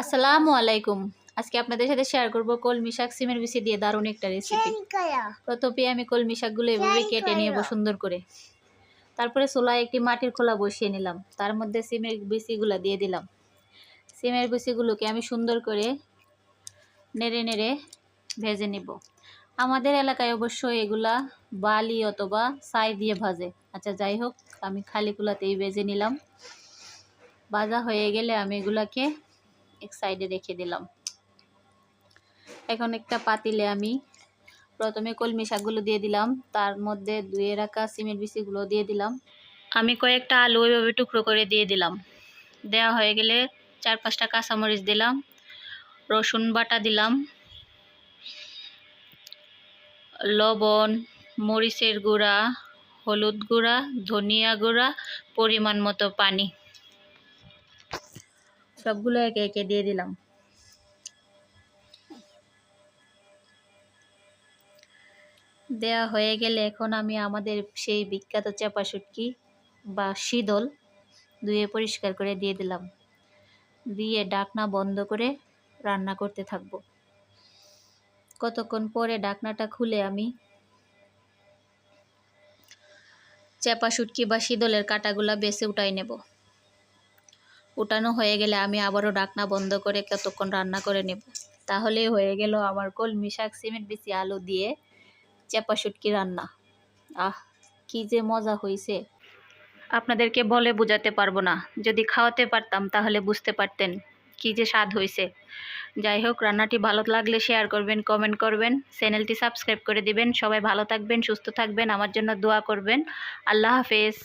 আসসালামু আলাইকুম। আজকে আপনাদের সাথে শেয়ার করব কলমি শাক সিমের বিচি দিয়ে দারুণ একটা রেসিপি প্রথমে আমি কলমি শাকগুলো এভাবে কেটে নিয়ে সুন্দর করে। তারপরে চুলায় একটি মাটির খোলা বসিয়ে নিলাম। তার মধ্যে সিমের বিচিগুলো দিয়ে দিলাম। সিমের বিচিগুলোকে আমি সুন্দর করে নেড়ে নেড়ে ভেজে নিব। আমাদের এলাকায় অবশ্য এগুলা বালি অথবা ছাই দিয়ে ভাজে। আচ্ছা যাই হোক আমি খালি কুলাতেই ভেজে নিলাম। ভাজা হয়ে গেলে আমি এগুলাকে এক সাইডে রেখে দিলাম। এখন একটা পাতিলে আমি প্রথমে কলমি শাকগুলো দিয়ে দিলাম, তার মধ্যে ধুয়ে রাখা সিমের বিচিগুলো দিয়ে দিলাম। আমি কয়েকটা আলু ওইভাবে টুকরো করে দিয়ে দিলাম। দেওয়া হয়ে গেলে চার পাঁচটা কাঁচামরিচ দিলাম, রসুন বাটা দিলাম, লবণ, মরিচের গুঁড়া, হলুদ গুঁড়া, ধনিয়া গুঁড়া, পরিমাণ মতো পানি। সবগুলো একে একে দিয়ে দিলাম। দেওয়া হয়ে গেলে এখন আমি আমাদের সেই বিখ্যাত চাপা শুটকি বা শীতল ধুয়ে পরিষ্কার করে দিয়ে দিলাম। দিয়ে ডাকনা বন্ধ করে রান্না করতে থাকব। কতক্ষণ পরে ডাকনাটা খুলে আমি চাপা শুটকি বা শীতলের কাটাগুলা বেছে উঠাই নেব। উঠানো হয়ে গেলে আমি আবারও ডাকনা বন্ধ করে কতক্ষণ রান্না করে নেব। তাহলেই হয়ে গেল আমার কলমি শাক, সিমেন্ট বেশি আলু দিয়ে চেপা শুটকি রান্না। আহ, কি যে মজা হয়েছে আপনাদেরকে বলে বোঝাতে পারব না। যদি খাওয়াতে পারতাম তাহলে বুঝতে পারতেন কি যে স্বাদ হয়েছে যাই হোক, রান্নাটি ভালো লাগলে শেয়ার করবেন, কমেন্ট করবেন, চ্যানেলটি সাবস্ক্রাইব করে দিবেন। সবাই ভালো থাকবেন, সুস্থ থাকবেন, আমার জন্য দোয়া করবেন। আল্লাহ হাফেজ।